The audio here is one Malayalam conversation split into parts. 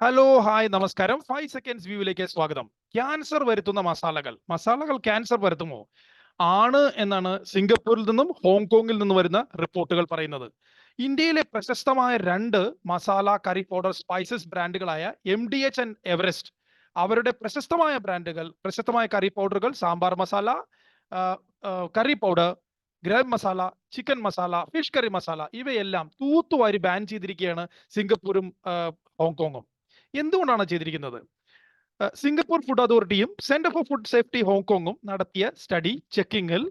ഹലോ ഹായ് നമസ്കാരം. ഫൈവ് സെക്കൻഡ്സ് വ്യൂവിലേക്ക് സ്വാഗതം. ക്യാൻസർ വരുത്തുന്ന മസാലകൾ. മസാലകൾ ക്യാൻസർ വരുത്തുമോ? ആണ് എന്നാണ് സിംഗപ്പൂരിൽ നിന്നും ഹോങ്കോങ്ങിൽ നിന്നും വരുന്ന റിപ്പോർട്ടുകൾ പറയുന്നത്. ഇന്ത്യയിലെ പ്രശസ്തമായ രണ്ട് masala curry powder spices ബ്രാൻഡുകളായ M D H and Everest അവരുടെ പ്രശസ്തമായ ബ്രാൻഡുകൾ പ്രശസ്തമായ കറി പൗഡറുകൾ sambar masala curry powder garam masala chicken masala fish curry masala ഇവയെല്ലാം തൂത്തുവാരി ബാൻ ചെയ്തിരിക്കുകയാണ് സിംഗപ്പൂരും ഹോങ്കോങ്ങും. എന്തുകൊണ്ടാണ് ചെയ്തിരിക്കുന്നത്? സിംഗപ്പൂർ ഫുഡ് അതോറിറ്റിയും സെന്റർ ഫോർ ഫുഡ് സേഫ്റ്റി ഹോങ്കോങ്ങും നടത്തിയ സ്റ്റഡി ചെക്കിങ്ങിൽ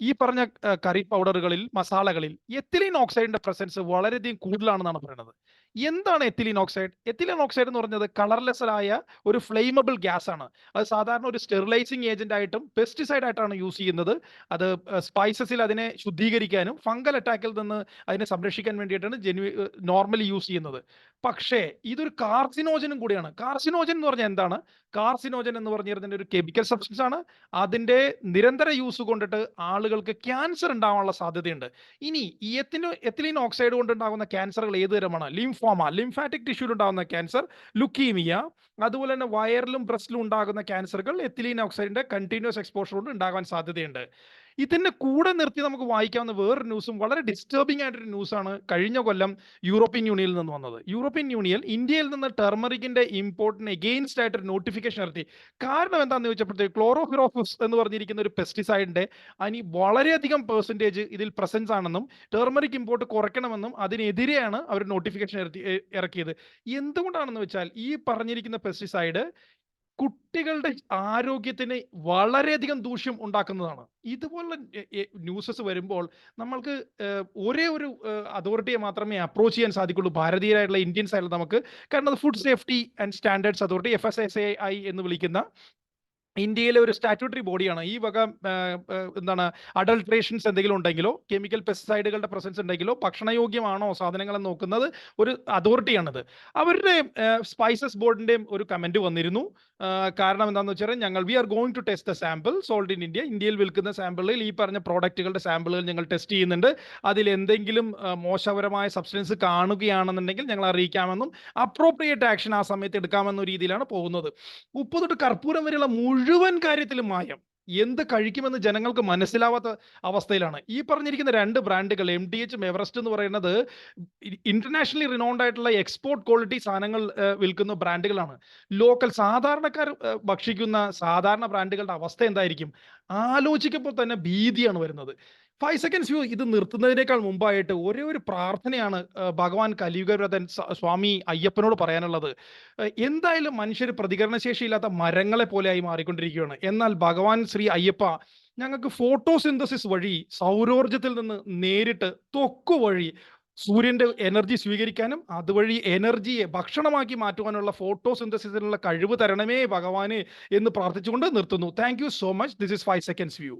ഈ പറഞ്ഞ കറി പൗഡറുകളിൽ മസാലകളിൽ എത്തിലീൻ ഓക്സൈഡിന്റെ പ്രസൻസ് വളരെയധികം കൂടുതലാണെന്നാണ് പറയുന്നത്. എന്താണ് എത്തിലീൻ ഓക്സൈഡ്? എത്തിലീൻ ഓക്സൈഡ് എന്ന് പറഞ്ഞത് ആയ ഒരു ഫ്ലെയിമബിൾ ഗ്യാസ് ആണ് അത് സാധാരണ ഒരു സ്റ്റെറിലൈസിങ് ഏജന്റ് ആയിട്ടും പെസ്റ്റിസൈഡ് ആയിട്ടാണ് യൂസ് ചെയ്യുന്നത്. അത് സ്പൈസസിൽ അതിനെ ശുദ്ധീകരിക്കാനും ഫംഗൽ അറ്റാക്കിൽ നിന്ന് അതിനെ സംരക്ഷിക്കാൻ വേണ്ടിയിട്ടാണ് ജെന്യു നോർമലി യൂസ് ചെയ്യുന്നത്. പക്ഷേ ഇതൊരു കാർസിനോജനും കൂടിയാണ്. കാർസിനോജൻ എന്ന് പറഞ്ഞാൽ എന്താണ്? കാർസിനോജൻ എന്ന് പറഞ്ഞിരുന്നതിന്റെ ഒരു കെമിക്കൽ സബ്സ്റ്റൻസ് ആണ് അതിന്റെ നിരന്തര യൂസ് കൊണ്ടിട്ട് ആളുകൾക്ക് ക്യാൻസർ ഉണ്ടാവാനുള്ള സാധ്യതയുണ്ട്. ഇനി എത്തിന് എത്തിലിൻ ഓക്സൈഡ് കൊണ്ടുണ്ടാകുന്ന ക്യാൻസറുകൾ ഏത് തരമാണ്? ലിംഫോമ ലിംഫാറ്റിക് ടിഷ്യൂൽ ഉണ്ടാകുന്ന ക്യാൻസർ ലുക്കീമിയ അതുപോലെ തന്നെ വയറിലും ബ്രസ്റ്റിലും ഉണ്ടാകുന്ന ക്യാൻസറുകൾ എത്തിലിൻ ഓക്സൈഡിന്റെ കണ്ടിന്യൂസ് എക്സ്പോഷർ കൊണ്ട് ഉണ്ടാകാൻ സാധ്യതയുണ്ട്. ഇതിന്റെ കൂടെ നിർത്തി നമുക്ക് വായിക്കാവുന്ന വേറൊരു ന്യൂസും വളരെ ഡിസ്റ്റർബിംഗ് ആയിട്ടൊരു ന്യൂസാണ് കഴിഞ്ഞ കൊല്ലം യൂറോപ്യൻ യൂണിയനിൽ നിന്ന് വന്നത്. യൂറോപ്യൻ യൂണിയൻ ഇന്ത്യയിൽ നിന്ന് ടെർമറിക്കിന്റെ ഇമ്പോർട്ടിന് എഗെയിൻസ്റ്റ് ആയിട്ടൊരു നോട്ടിഫിക്കേഷൻ നടത്തി. കാരണം എന്താണെന്ന് ചോദിച്ചപ്പോഴത്തേക്ക് ക്ലോറോഫിറോഫിസ് എന്ന് പറഞ്ഞിരിക്കുന്ന ഒരു പെസ്റ്റിസൈഡിന്റെ അനി വളരെയധികം പെർസെന്റേജ് ഇതിൽ പ്രസൻസ് ആണെന്നും ടെർമറിക് ഇമ്പോർട്ട് കുറയ്ക്കണമെന്നും അതിനെതിരെയാണ് അവർ നോട്ടിഫിക്കേഷൻ ഇറക്കിയത്. എന്തുകൊണ്ടാണെന്ന് വെച്ചാൽ ഈ പറഞ്ഞിരിക്കുന്ന പെസ്റ്റിസൈഡ് കുട്ടികളുടെ ആരോഗ്യത്തിന് വളരെയധികം ദൂഷ്യം ഉണ്ടാക്കുന്നതാണ്. ഇതുപോലുള്ള ന്യൂസസ് വരുമ്പോൾ നമ്മൾക്ക് ഒരേ ഒരു അതോറിറ്റിയെ മാത്രമേ അപ്രോച്ച് ചെയ്യാൻ സാധിക്കുള്ളൂ. ഭാരതീയരായിട്ടുള്ള ഇന്ത്യൻസ് ആയാലും നമുക്ക് കാരണം അത് food safety and standards authority F S S A I എന്ന് വിളിക്കുന്ന ഇന്ത്യയിലെ ഒരു സ്റ്റാറ്റ്യൂട്ടറി ബോഡിയാണ് ഈ വക എന്താണ് അഡൾട്രേഷൻസ് എന്തെങ്കിലും ഉണ്ടെങ്കിലോ കെമിക്കൽ പെസ്റ്റിസൈഡുകളുടെ പ്രസൻസ് ഉണ്ടെങ്കിലോ ഭക്ഷണയോഗ്യമാണോ സാധനങ്ങൾ നോക്കുന്നത് ഒരു അതോറിറ്റിയാണിത് അവരുടെ സ്പൈസസ് ബോർഡിന്റെയും ഒരു കമന്റ് വന്നിരുന്നു. കാരണം എന്താണെന്ന് വെച്ചാൽ ഞങ്ങൾ we are going to test the sample sold in India ഇന്ത്യയിൽ വിൽക്കുന്ന സാമ്പിളിൽ ഈ പറഞ്ഞ പ്രോഡക്റ്റുകളുടെ സാമ്പിളുകൾ ഞങ്ങൾ ടെസ്റ്റ് ചെയ്യുന്നുണ്ട്. അതിൽ എന്തെങ്കിലും മോശപരമായ സബ്സ്റ്റൻസ് കാണുകയാണെന്നുണ്ടെങ്കിൽ ഞങ്ങൾ അറിയിക്കാമെന്നും അപ്രോപ്രിയേറ്റ് ആക്ഷൻ ആ സമയത്ത് എടുക്കാമെന്ന രീതിയിലാണ് പോകുന്നത്. ഉപ്പ് തൊട്ട് കർപ്പൂരം വരെയുള്ള കാര്യത്തിലും മായം. എന്ത് കഴിക്കുമെന്ന് ജനങ്ങൾക്ക് മനസ്സിലാവാത്ത അവസ്ഥയിലാണ്. ഈ പറഞ്ഞിരിക്കുന്ന രണ്ട് ബ്രാൻഡുകൾ എം ഡി എച്ചും എവറസ്റ്റ് എന്ന് പറയുന്നത് ഇന്റർനാഷണലി റിനോൺഡ് ആയിട്ടുള്ള എക്സ്പോർട്ട് ക്വാളിറ്റി സാധനങ്ങൾ വിൽക്കുന്ന ബ്രാൻഡുകളാണ്. ലോക്കൽ സാധാരണക്കാർ ഭക്ഷിക്കുന്ന സാധാരണ ബ്രാൻഡുകളുടെ അവസ്ഥ എന്തായിരിക്കും? ആലോചിക്കുമ്പോൾ തന്നെ ഭീതിയാണ് വരുന്നത്. ഫൈവ് സെക്കൻഡ്സ് വ്യൂ ഇത് നിർത്തുന്നതിനേക്കാൾ മുമ്പായിട്ട് ഒരേ ഒരു പ്രാർത്ഥനയാണ് ഭഗവാൻ കലിയുഗരഥൻ സ്വാമി അയ്യപ്പനോട് പറയാനുള്ളത്. എന്തായാലും മനുഷ്യർ പ്രതികരണശേഷിയില്ലാത്ത മരങ്ങളെ പോലെയായി മാറിക്കൊണ്ടിരിക്കുകയാണ്. എന്നാൽ ഭഗവാൻ ശ്രീ അയ്യപ്പ ഞങ്ങൾക്ക് ഫോട്ടോസിന്തസിസ് വഴി സൗരോർജത്തിൽ നിന്ന് നേരിട്ട് തൊക്കു വഴി സൂര്യന്റെ എനർജി സ്വീകരിക്കാനും അതുവഴി എനർജിയെ ഭക്ഷണമാക്കി മാറ്റുവാനുള്ള ഫോട്ടോസിന്തസിസിനുള്ള കഴിവ് തരണമേ ഭഗവാന് എന്ന് പ്രാർത്ഥിച്ചുകൊണ്ട് നിർത്തുന്നു. Thank so much this is five seconds view